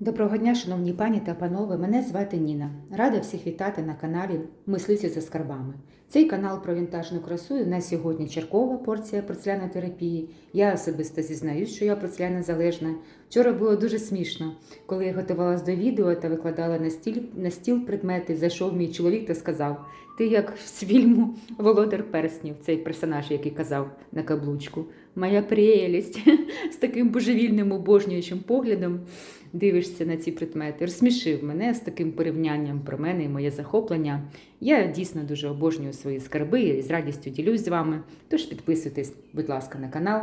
Доброго дня, шановні пані та панове. Мене звати Ніна. Рада всіх вітати на каналі Мисливці за скарбами. Цей канал про вінтажну красу. і нас сьогодні черкова порція порцелянотерапії. Я особисто зізнаюсь, що я порцеляна залежна. Вчора було дуже смішно, коли я готувалась до відео та викладала на стіл, на стіл предмети. Зайшов мій чоловік та сказав: Ти як з фільму Володар Перснів, цей персонаж, який казав на каблучку. Моя прелість з таким божевільним обожнюючим поглядом дивишся на ці предмети. Розсмішив мене з таким порівнянням про мене і моє захоплення. Я дійсно дуже обожнюю свої скарби і з радістю ділюсь з вами. Тож підписуйтесь, будь ласка, на канал.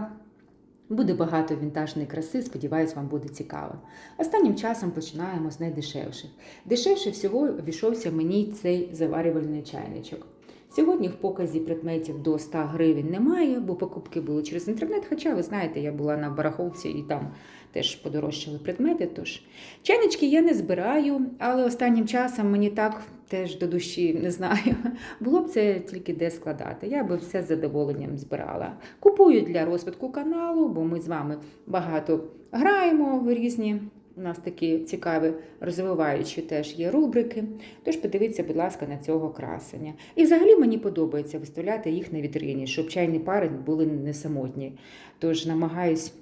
Буде багато вінтажної краси, сподіваюсь, вам буде цікаво. Останнім часом починаємо з найдешевших. Дешевше всього обійшовся мені цей заварювальний чайничок. Сьогодні в показі предметів до 100 гривень немає, бо покупки були через інтернет. Хоча, ви знаєте, я була на барахолці і там теж подорожчали предмети. Тож чайнички я не збираю, але останнім часом мені так теж до душі не знаю. Було б це тільки де складати. Я би все з задоволенням збирала. Купую для розвитку каналу, бо ми з вами багато граємо в різні. У нас такі цікаві розвиваючі теж є рубрики. Тож подивіться, будь ласка, на цього красення. І взагалі мені подобається виставляти їх на вітрині, щоб чайні пари були не самотні. Тож намагаюсь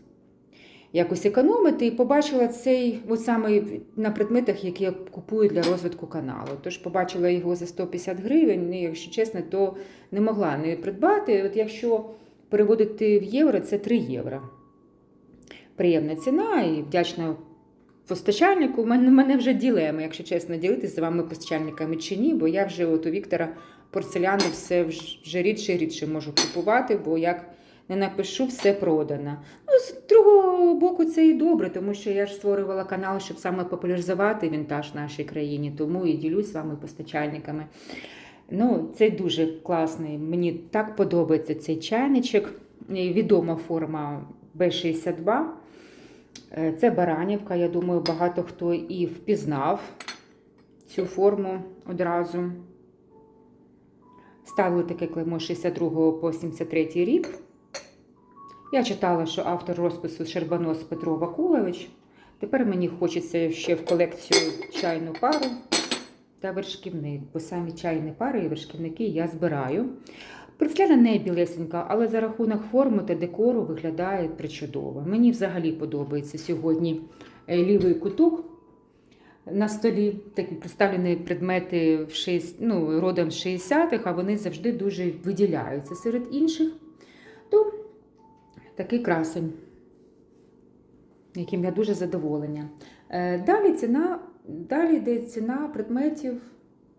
якось економити і побачила цей от саме на предметах, які я купую для розвитку каналу. Тож побачила його за 150 гривень. І, якщо чесно, то не могла не придбати. От якщо переводити в євро, це 3 євро. Приємна ціна і вдячна постачальнику. Мене, мене вже ділема, якщо чесно, ділитися з вами постачальниками чи ні, бо я вже от у Віктора порцеляни все вже рідше і рідше можу купувати, бо як не напишу, все продано. Ну, з другого боку, це і добре, тому що я ж створювала канал, щоб саме популяризувати вінтаж в нашій країні, тому і ділюсь з вами постачальниками. Ну, це дуже класний. Мені так подобається цей чайничок. Відома форма Б62. Е, Це Баранівка. Я думаю, багато хто і впізнав цю форму одразу. Ставили таке клеймо з 62 по 73 рік. Я читала, що автор розпису Щербанос Петро Вакулович. Тепер мені хочеться ще в колекцію чайну пару та вершківник, бо самі чайні пари і вершківники я збираю. Порцеляна не білесенька, але за рахунок форми та декору виглядає причудово. Мені взагалі подобається сьогодні е, лівий куток на столі. Такі представлені предмети в 6, ну, родом з 60-х, а вони завжди дуже виділяються серед інших. То такий красень, яким я дуже задоволена. Е, Далі ціна, далі йде ціна предметів,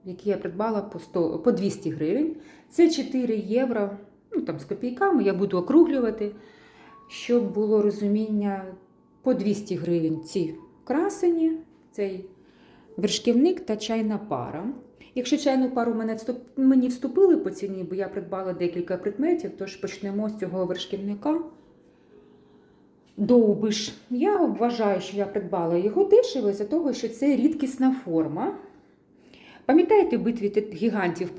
які я придбала по 100, по 200 гривень. Це 4 євро, ну там з копійками, я буду округлювати, щоб було розуміння по 200 гривень ці красені, цей вершківник та чайна пара. Якщо чайну пару мене мені вступили по ціні, бо я придбала декілька предметів, тож почнемо з цього вершківника. Довбиш. Я вважаю, що я придбала його дешево за того, що це рідкісна форма. Пам'ятаєте, в битві гігантів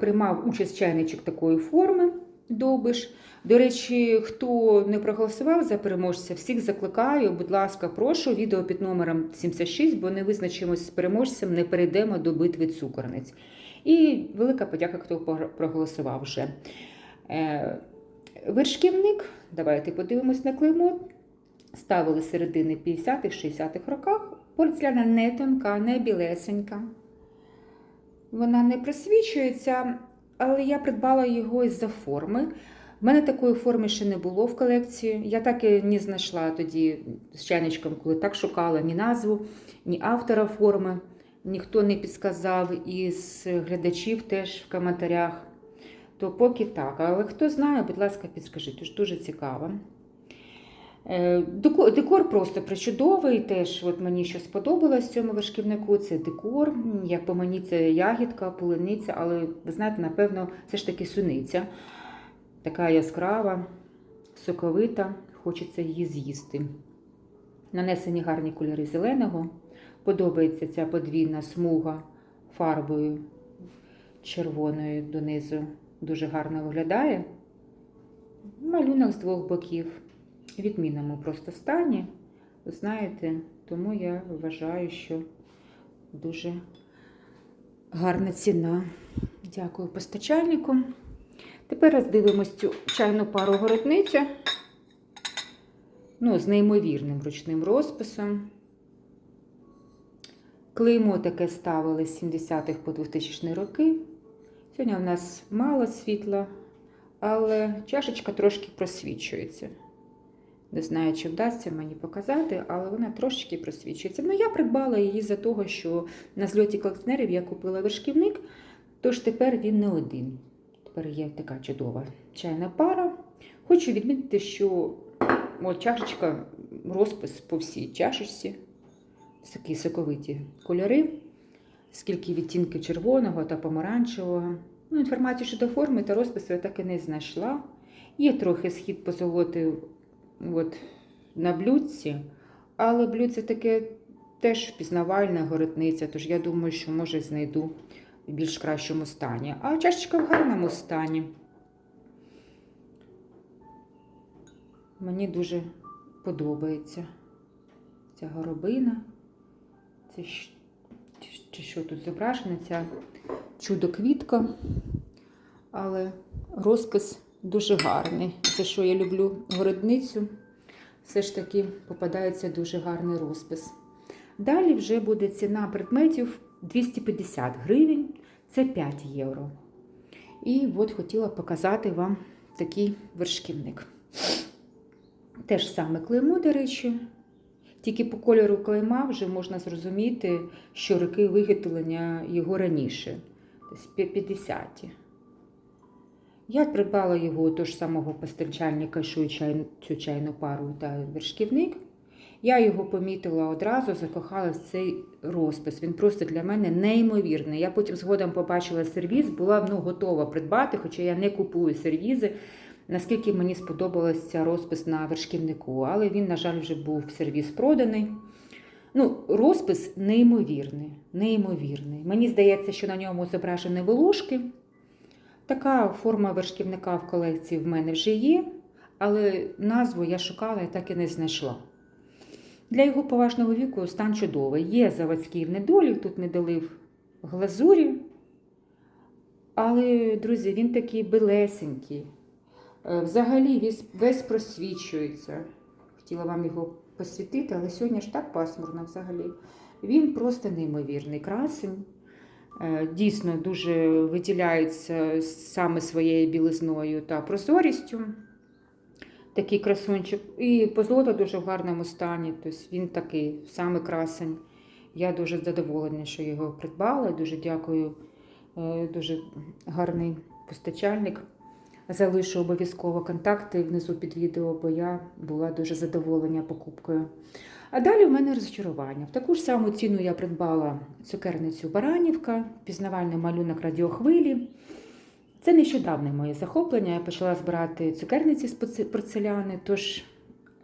приймав участь чайничок такої форми Довбиш. До речі, хто не проголосував за переможця, всіх закликаю, будь ласка, прошу відео під номером 76, бо не визначимось з переможцем, не перейдемо до битви цукорниць. І велика подяка, хто проголосував вже. Е, Вершківник, давайте подивимось на клеймо. Ставили середини 50-х, 60-х роках. Порцеляна не тонка, не білесенька. Вона не просвічується, але я придбала його із-за форми. В мене такої форми ще не було в колекції. Я так і не знайшла тоді з чайничком, коли так шукала ні назву, ні автора форми. Ніхто не підсказав із глядачів теж в коментарях. То поки так. Але хто знає, будь ласка, підскажіть, тож дуже цікаво. Е, Декор, просто причудовий. Теж от мені що сподобалось в цьому вершківнику. Це декор. Як по мені, це ягідка, полуниця, але ви знаєте, напевно, це ж таки суниця. Така яскрава, соковита, хочеться її з'їсти. Нанесені гарні кольори зеленого. Подобається ця подвійна смуга фарбою червоною донизу. Дуже гарно виглядає. Малюнок з двох боків. В відмінному просто стані. Ви знаєте, Тому я вважаю, що дуже гарна ціна. Дякую постачальнику. Тепер роздивимось цю чайну пару городниця. Ну, з неймовірним ручним розписом. Клеймо таке ставили з 70-х по 2000 роки. Сьогодні у нас мало світла, але чашечка трошки просвічується. Не знаю, чи вдасться мені показати, але вона трошечки просвічується. Ну, я придбала її за того, що на зльоті колекціонерів я купила вершківник, тож тепер він не один. Тепер є така чудова чайна пара. Хочу відмітити, що от чашечка, розпис по всій чашечці. Такі соковиті кольори, скільки відтінків червоного та помаранчевого. Ну, інформацію щодо форми та розпису я так і не знайшла. Є трохи схід позолоти от, на блюдці, але блюдце таке теж впізнавальна горитниця, тож я думаю, що може знайду в більш кращому стані. А чашечка в гарному стані. Мені дуже подобається ця горобина. Це чи що тут зображено, ця чудо-квітка. Але розпис дуже гарний. За що я люблю городницю, все ж таки попадається дуже гарний розпис. Далі вже буде ціна предметів 250 гривень, це 5 євро. І от хотіла показати вам такий вершківник. Те ж саме клеймо, до речі, тільки по кольору клейма вже можна зрозуміти, що роки виготовлення його раніше, тобто 50-ті. Я придбала його того ж самого постачальника, що і чай, цю чайну пару та вершківник. Я його помітила одразу, закохалась в цей розпис. Він просто для мене неймовірний. Я потім згодом побачила сервіз, була ну, готова придбати, хоча я не купую сервізи, наскільки мені сподобався розпис на вершківнику. Але він, на жаль, вже був сервіз проданий. Ну, розпис неймовірний, неймовірний. Мені здається, що на ньому зображені волошки. Така форма вершківника в колекції в мене вже є, але назву я шукала і так і не знайшла. Для його поважного віку стан чудовий. Є заводський недолік, тут не долив глазурі. Але, друзі, він такий белесенький. Е, Взагалі весь, весь просвічується. Хотіла вам його посвітити, але сьогодні ж так пасмурно взагалі. Він просто неймовірний красень. Е, Дійсно дуже виділяється саме своєю білизною та прозорістю. Такий красунчик. І позолота дуже в гарному стані. Тобто він такий саме красень. Я дуже задоволена, що його придбала. Дуже дякую, е, дуже гарний постачальник. Залишу обов'язково контакти внизу під відео, бо я була дуже задоволена покупкою. А далі в мене розчарування. В таку ж саму ціну я придбала цукерницю Баранівка, пізнавальний малюнок радіохвилі. Це нещодавне моє захоплення. Я почала збирати цукерниці з порцеляни, тож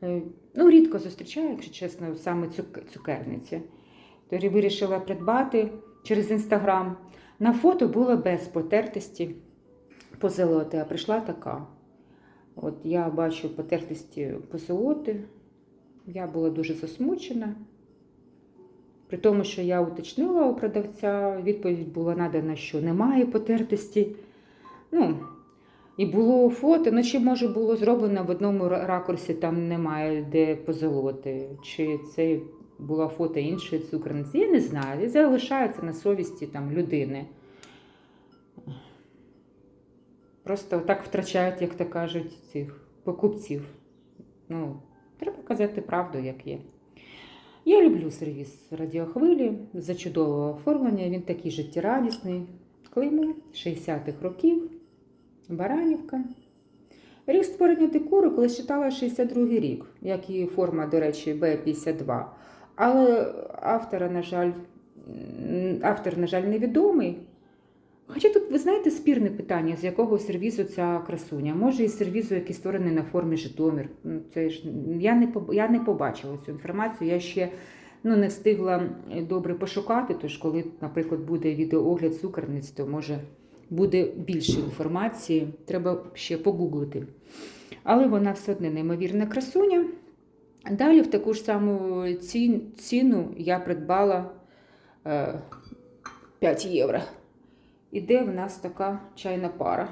е, ну, рідко зустрічаю, якщо чесно, саме цукерниці. Тож я вирішила придбати через інстаграм. На фото було без потертості позолоти, а прийшла така. От я бачу потертості позолоти. Я була дуже засмучена. При тому, що я уточнила у продавця, відповідь була надана, що немає потертості. Ну, і було фото, ну чи може було зроблено в одному ракурсі, там немає де позолоти, чи це була фото іншої цукерниці. Я не знаю. Залишається на совісті там людини. Просто так втрачають, як то кажуть, цих покупців. Ну, треба казати правду, як є. Я люблю сервіс радіохвилі за чудове оформлення. Він такий життєрадісний. Клеймо 60-х років. Баранівка. Рік створення декору, коли читала 62-й рік, як і форма, до речі, Б-52. Але автора, на жаль, автор, на жаль, невідомий. Хоча тут, ви знаєте, спірне питання, з якого сервізу ця красуня. Може, із сервізу, який створений на формі Житомир. Ну, Це ж я не я не побачила цю інформацію. Я ще ну, не встигла добре пошукати. Тож, коли, наприклад, буде відеоогляд цукерниць, то може буде більше інформації. Треба ще погуглити. Але вона все одно неймовірна красуня. Далі в таку ж саму ціну я придбала е, 5 євро. Іде в нас така чайна пара.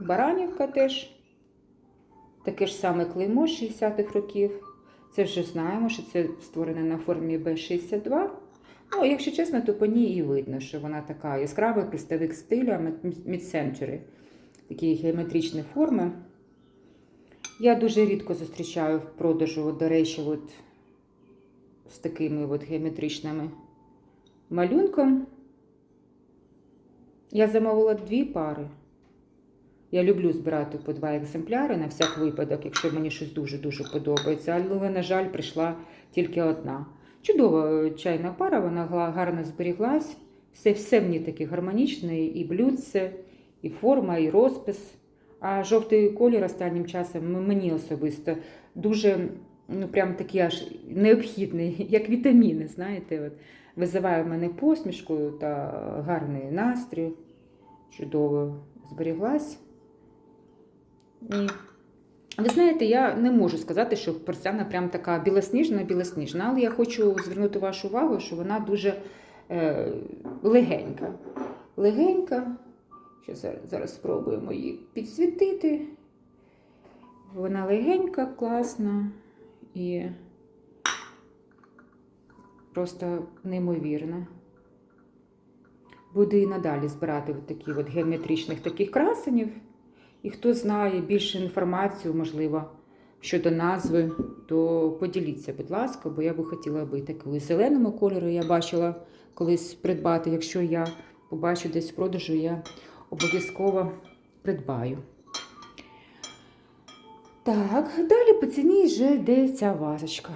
Баранівка теж. Таке ж саме клеймо 60-х років. Це вже знаємо, що це створене на формі Б62. Ну, якщо чесно, то по ній і видно, що вона така яскравий представник стилю мід-сенчури. Такі геометричні форми. Я дуже рідко зустрічаю в продажу, до речі, от, з такими от геометричними малюнком. Я замовила дві пари. Я люблю збирати по два екземпляри на всяк випадок, якщо мені щось дуже-дуже подобається. Але, на жаль, прийшла тільки одна. Чудова чайна пара, вона гарно зберіглась. Все, все в ній таке гармонічне, і блюдце, і форма, і розпис. А жовтий колір останнім часом мені особисто дуже ну, прям такий аж необхідний, як вітаміни, знаєте, от, визиває в мене посмішку та гарний настрій. Чудово зберіглась. І ви знаєте, я не можу сказати, що порцяна прям така білосніжна-білосніжна, але я хочу звернути вашу увагу, що вона дуже е, легенька. Легенька. Що зараз, зараз спробуємо її підсвітити. Вона легенька, класна і просто неймовірна. Буду і надалі збирати от такі от геометричних таких красенів. І хто знає більше інформацію, можливо, щодо назви, то поділіться, будь ласка, бо я би хотіла би таку зеленому кольору я бачила колись придбати. Якщо я побачу десь в продажу, я обов'язково придбаю. Так, далі по ціні вже йде ця вазочка.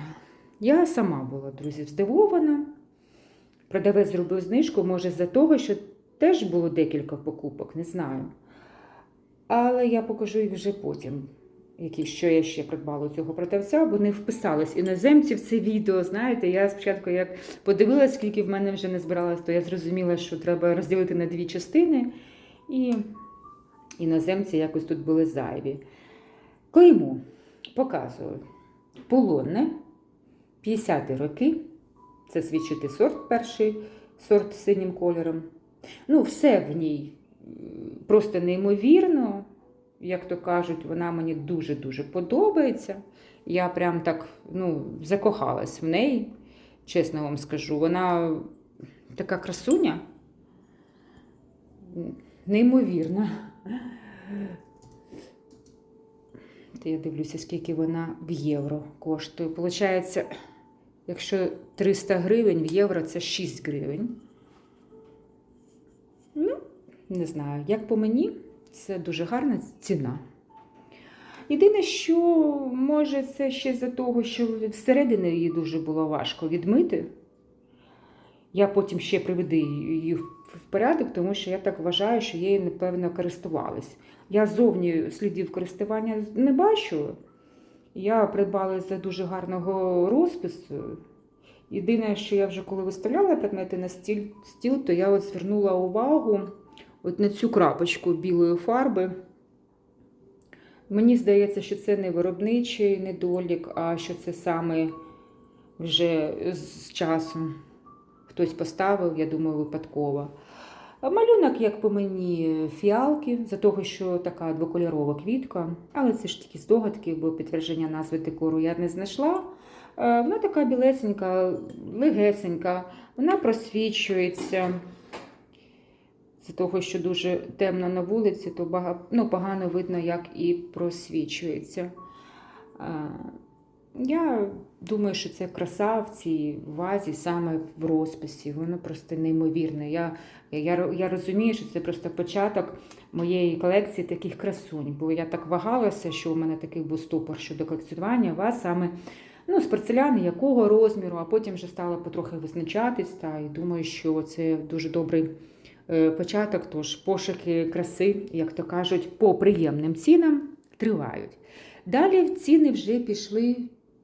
Я сама була, друзі, здивована. Продавець зробив знижку, може, за того, що теж було декілька покупок, не знаю. Але я покажу їх вже потім, які, що я ще придбала цього продавця, бо не вписались іноземці в це відео. Знаєте, я спочатку як подивилась, скільки в мене вже не збиралось, то я зрозуміла, що треба розділити на дві частини. І іноземці якось тут були зайві. Клеймо показую. Полонне, 50-ті роки. Це свідчити сорт перший, сорт синім кольором. Ну, все в ній просто неймовірно. Як то кажуть, вона мені дуже-дуже подобається. Я прям так ну, закохалась в неї, чесно вам скажу. Вона така красуня, неймовірна. Та я дивлюся, скільки вона в євро коштує. Получається, якщо 300 гривень в євро, це 6 гривень. Ну, не знаю, як по мені, це дуже гарна ціна. Єдине, що може це ще за того, що всередині її дуже було важко відмити. Я потім ще приведу її в порядок, тому що я так вважаю, що її, напевно, користувалась. Я зовні слідів користування не бачу. Я придбала за дуже гарного розпису. Єдине, що я вже коли виставляла предмети на стіл, стіл то я от звернула увагу от на цю крапочку білої фарби. Мені здається, що це не виробничий недолік, а що це саме вже з часом хтось поставив, я думаю, випадково. А Малюнок, як по мені, фіалки, за того, що така двокольорова квітка, але це ж такі здогадки, бо підтвердження назви декору я не знайшла. Е, Вона така білесенька, легесенька, вона просвічується. З того, що дуже темно на вулиці, то бага- ну, погано видно, як і просвічується. Е, Я думаю, що це краса в цій вазі саме в розписі. Воно просто неймовірне. Я, я, я розумію, що це просто початок моєї колекції таких красунь, бо я так вагалася, що у мене такий був ступор щодо колекціонування ваз саме ну, з порцеляни, якого розміру, а потім вже стала потрохи визначатись. Та, і думаю, що це дуже добрий е, початок. Тож пошуки краси, як то кажуть, по приємним цінам тривають. Далі ціни вже пішли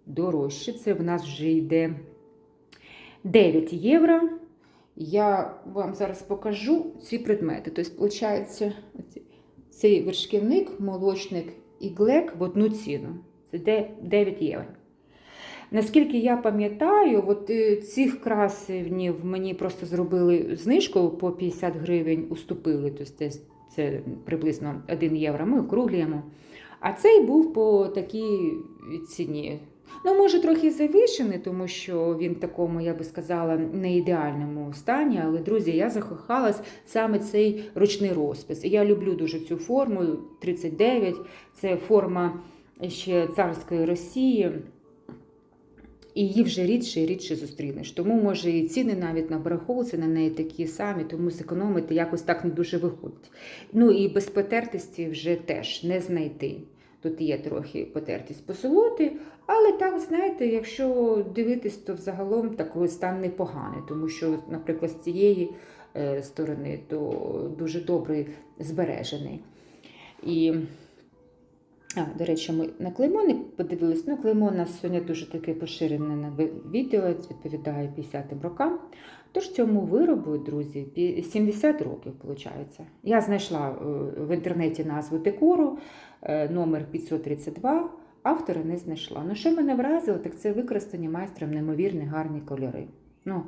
дорожче. Це в нас вже йде 9 євро. Я вам зараз покажу ці предмети. Тобто, виходить, цей вершківник, молочник і глек в одну ціну. Це 9 євро. Наскільки я пам'ятаю, от е, цих красивнів мені просто зробили знижку по 50 гривень, уступили. Тобто це, приблизно 1 євро. Ми округлюємо. А цей був по такій ціні. Ну, може, трохи завишений, тому що він в такому, я би сказала, не ідеальному стані. Але, друзі, я закохалась саме цей ручний розпис. Я люблю дуже цю форму 39. Це форма ще царської Росії. І її вже рідше і рідше зустрінеш. Тому, може, і ціни навіть на барахолці на неї такі самі, тому зекономити якось так не дуже виходить. Ну і без потертості вже теж не знайти. Тут є трохи потертість посолоти, але так, знаєте, якщо дивитись, то взагалом такий стан непоганий, тому що, наприклад, з цієї е, сторони то дуже добре збережений. І, а, до речі, ми на клеймо не подивились. Ну, клеймо у нас сьогодні дуже таке поширене на відео, відповідає 50-м рокам. Тож цьому виробу, друзі, 70 років, виходить. Я знайшла е, в інтернеті назву декору, е, номер 532, автора не знайшла. Ну, що мене вразило, так це використані майстром неймовірні гарні кольори. Ну,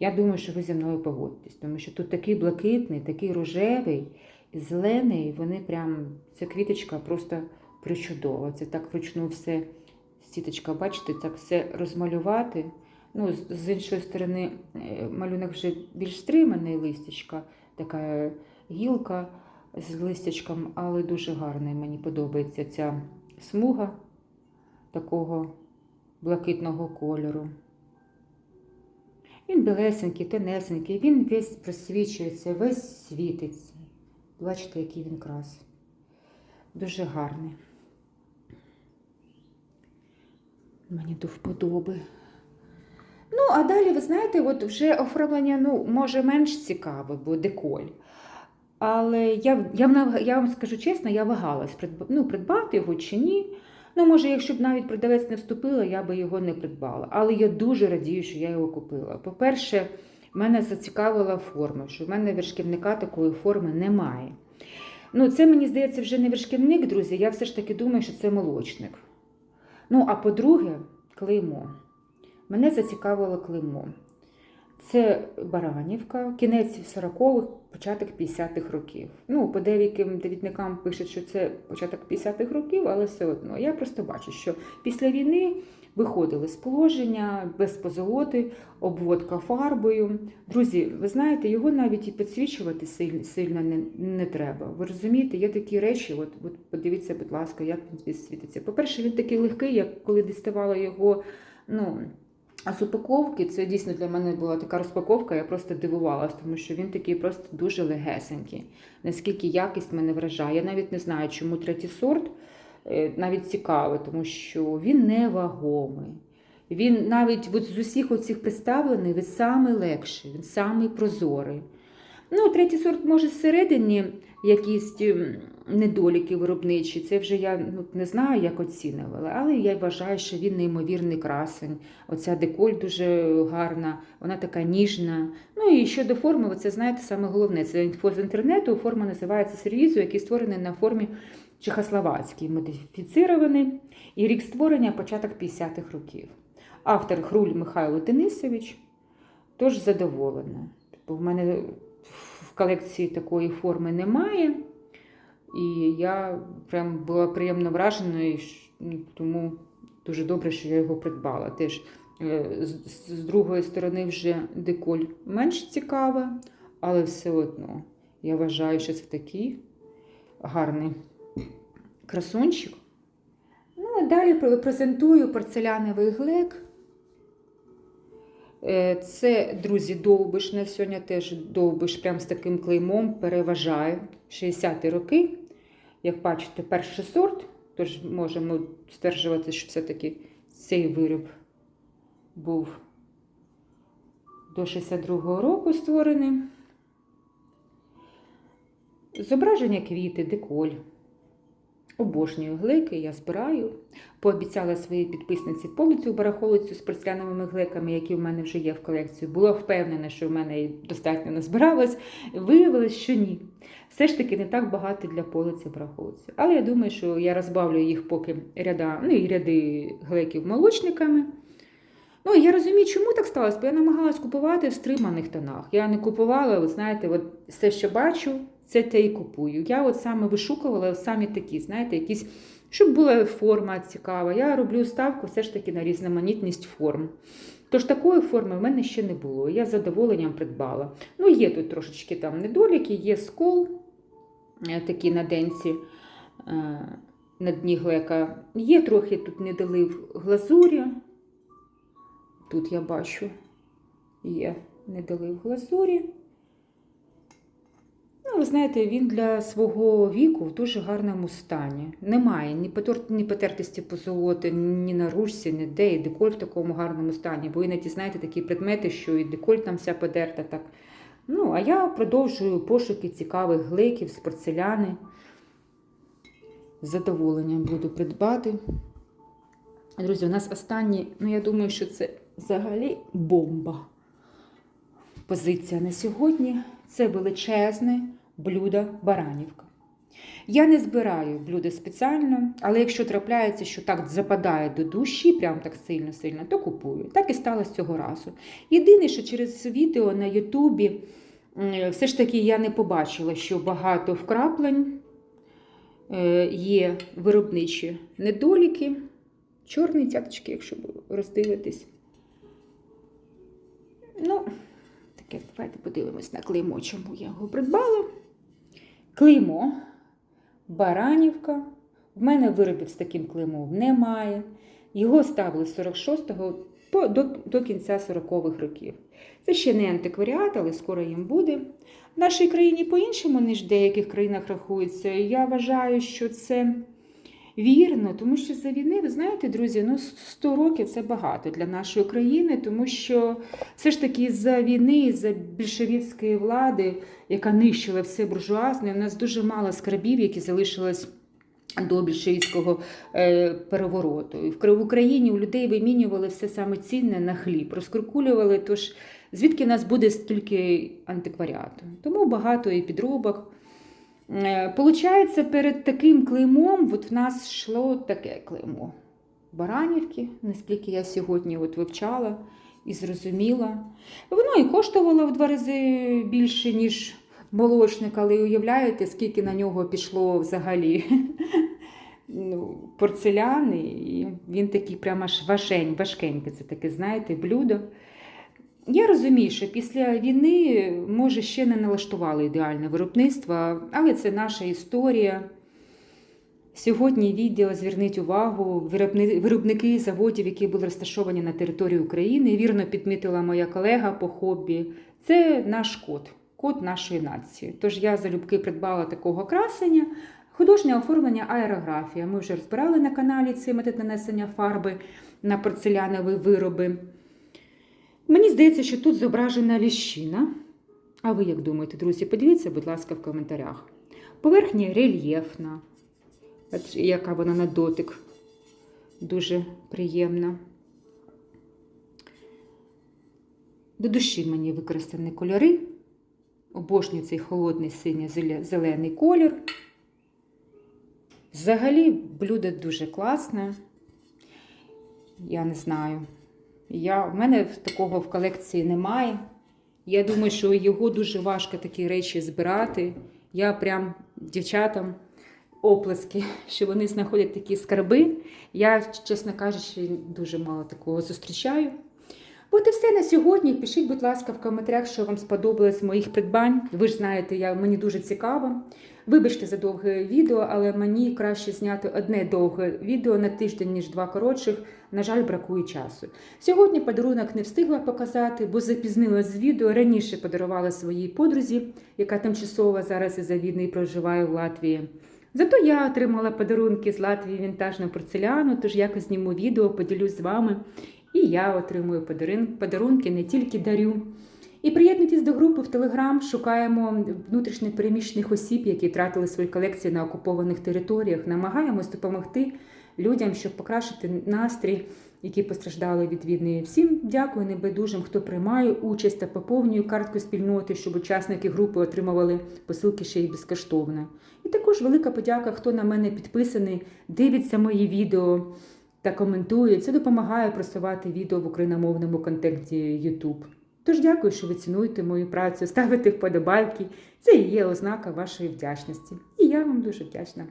я думаю, що ви зі мною погодитесь, тому що тут такий блакитний, такий рожевий, зелений, вони прям, ця квіточка просто причудова. Це так вручну все, сіточка, бачите, так все розмалювати. Ну, з- іншої сторони, е, малюнок вже більш стриманий листячка, така гілка з листячком, але дуже гарний. Мені подобається ця смуга такого блакитного кольору. Він білесенький, тонесенький, він весь просвічується, весь світиться. Бачите, який він крас. Дуже гарний. Мені до вподоби. Ну, а далі, ви знаєте, от вже оформлення, ну, може, менш цікаве, бо деколь. Але я, я, я вам скажу чесно, я вагалась, ну, придбати його чи ні. Ну, може, якщо б навіть продавець не вступила, я би його не придбала. Але я дуже радію, що я його купила. По-перше, мене зацікавила форма, що в мене вершківника такої форми немає. Ну, це мені здається вже не вершківник, друзі. Я все ж таки думаю, що це молочник. Ну, а по-друге, клеймо. Мене зацікавило клеймо. Це Баранівка, кінець 40-х, початок 50-х років. Ну, по деяким довідникам пишуть, що це початок 50-х років, але все одно. Я просто бачу, що після війни виходили з положення, без позолоти, обводка фарбою. Друзі, ви знаєте, його навіть і підсвічувати сильно, не, не треба. Ви розумієте, є такі речі, от, от подивіться, будь ласка, як він світиться. По-перше, він такий легкий, як коли діставала його. ну, а з упаковки це дійсно для мене була така розпаковка, я просто дивувалась, тому що він такий просто дуже легесенький. Наскільки якість мене вражає. Я навіть не знаю, чому третій сорт е, навіть цікавий, тому що він не вагомий. Він навіть от з усіх оцих представлений, він самий легший, він самий прозорий. Ну, третій сорт може зсередині якісь недоліки виробничі. Це вже я ну, не знаю, як оцінювала, але я вважаю, що він неймовірний красень. Оця деколь дуже гарна, вона така ніжна. Ну і щодо форми, це знаєте, саме головне. Це інфо з інтернету. Форма називається сервізу, який створений на формі чехословацькій, модифіцірований. І рік створення початок 50-х років. Автор Хруль Михайло Денисович. Тож задоволена. Бо в мене колекції такої форми немає. І я прям була приємно вражена, ну, тому дуже добре, що я його придбала. Теж е, з, другої сторони вже деколь менш цікава, але все одно я вважаю, що це такий гарний красунчик. Ну, а далі пр- презентую порцеляновий глек. Е, Це, друзі, довбиш. На сьогодні теж довбиш прям з таким клеймом переважає 60-ті роки. Як бачите, перший сорт, тож можемо стверджувати, що все-таки цей виріб був до 62-го року створений. Зображення квіти, деколь. Обожнюю глики, я збираю. Пообіцяла своїй підписниці полицю барахолицю з порцеляновими гликами, які в мене вже є в колекції. Була впевнена, що в мене достатньо назбиралось. Виявилось, що ні. Все ж таки не так багато для полиці барахолиці. Але я думаю, що я розбавлю їх поки ряда, ну і ряди гликів молочниками. Ну, я розумію, чому так сталося, бо я намагалась купувати в стриманих тонах. Я не купувала, от знаєте, от все, що бачу, це те і купую. Я от саме вишукувала самі такі, знаєте, якісь, щоб була форма цікава. Я роблю ставку все ж таки на різноманітність форм. Тож такої форми в мене ще не було. Я з задоволенням придбала. Ну, є тут трошечки там недоліки, є скол е, такі на денці е, на дні глека. Є трохи тут недолив глазурі. Тут я бачу, є недолив глазурі. Ну, ви знаєте, він для свого віку в дуже гарному стані. Немає ні, ні потертості позолоти, ні на ручці, ніде, і деколь в такому гарному стані. Бо іноді, знаєте, такі предмети, що і деколь там вся подерта. так. Ну, а я продовжую пошуки цікавих гликів з порцеляни. З задоволенням буду придбати. Друзі, у нас останні, ну я думаю, що це взагалі бомба. Позиція на сьогодні це величезне блюдо баранівка. Я не збираю блюда спеціально, але якщо трапляється, що так западає до душі, прям так сильно-сильно, то купую. Так і сталося цього разу. Єдине, що через відео на Ютубі все ж таки я не побачила, що багато вкраплень е, є виробничі недоліки. Чорні цяточки, якщо роздивитись. Ну, таке, давайте подивимось на клеймо, чому я його придбала. Клеймо, баранівка. В мене виробів з таким клеймом немає. Його ставили з 46-го по- до, до кінця 40-х років. Це ще не антикваріат, але скоро їм буде. В нашій країні по-іншому, ніж в деяких країнах рахується. Я вважаю, що це вірно, тому що за війни, ви знаєте, друзі, ну 100 років це багато для нашої країни, тому що все ж таки за війни, за більшовицької влади, яка нищила все буржуазне, у нас дуже мало скарбів, які залишились. До більшовицького е, перевороту. В Україні у людей вимінювали все саме цінне на хліб, розкуркулювали. Тож звідки в нас буде стільки антикваріату? Тому багато і підробок. Е, Получається, перед таким клеймом от в нас йшло таке клеймо. Баранівки, наскільки я сьогодні от вивчала і зрозуміла. Воно і коштувало в два рази більше, ніж молочник, але уявляєте, скільки на нього пішло взагалі ну, порцеляни. І він такий прямо аж важень, важкенький, це таке, знаєте, блюдо. Я розумію, що після війни, може, ще не налаштували ідеальне виробництво, але це наша історія. Сьогодні відео зверніть увагу виробники заводів, які були розташовані на території України. Вірно підмітила моя колега по хобі. Це наш код, код нашої нації. Тож я залюбки придбала такого красення. Художнє оформлення аерографія. Ми вже розбирали на каналі цей метод нанесення фарби на порцелянові вироби. Мені здається, що тут зображена ліщина. А ви як думаєте, друзі? Поділіться, будь ласка, в коментарях. Поверхня рельєфна, яка вона на дотик. Дуже приємна. До душі мені використані кольори. Обожнюю цей холодний синьо-зелений колір. Взагалі, блюдо дуже класне. Я не знаю. Я, в мене такого в колекції немає. Я думаю, що його дуже важко такі речі збирати. Я прям дівчатам оплески, що вони знаходять такі скарби. Я, чесно кажучи, дуже мало такого зустрічаю. От і все на сьогодні. Пишіть, будь ласка, в коментарях, що вам сподобалось моїх придбань. Ви ж знаєте, я, мені дуже цікаво. Вибачте за довге відео, але мені краще зняти одне довге відео на тиждень, ніж два коротших. На жаль, бракує часу. Сьогодні подарунок не встигла показати, бо запізнилась з відео. Раніше подарувала своїй подрузі, яка тимчасово зараз із-за війни проживає в Латвії. Зато я отримала подарунки з Латвії вінтажну порцеляну, тож якось зніму відео, поділюсь з вами. І я отримую подарунки, не тільки дарю. І приєднуйтесь до групи в Телеграм. Шукаємо внутрішньо переміщених осіб, які тратили свої колекції на окупованих територіях. Намагаємось допомогти людям, щоб покращити настрій, які постраждали від війни. Всім дякую небайдужим, хто приймає участь та поповнює картку спільноти, щоб учасники групи отримували посилки ще й безкоштовно. І також велика подяка, хто на мене підписаний, дивиться мої відео. та коментують. Це допомагає просувати відео в україномовному контенті YouTube. Тож дякую, що ви цінуєте мою працю, ставите вподобайки. Це і є ознака вашої вдячності. І я вам дуже вдячна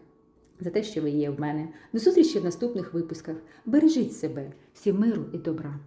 за те, що ви є в мене. До зустрічі в наступних випусках. Бережіть себе, всім миру і добра.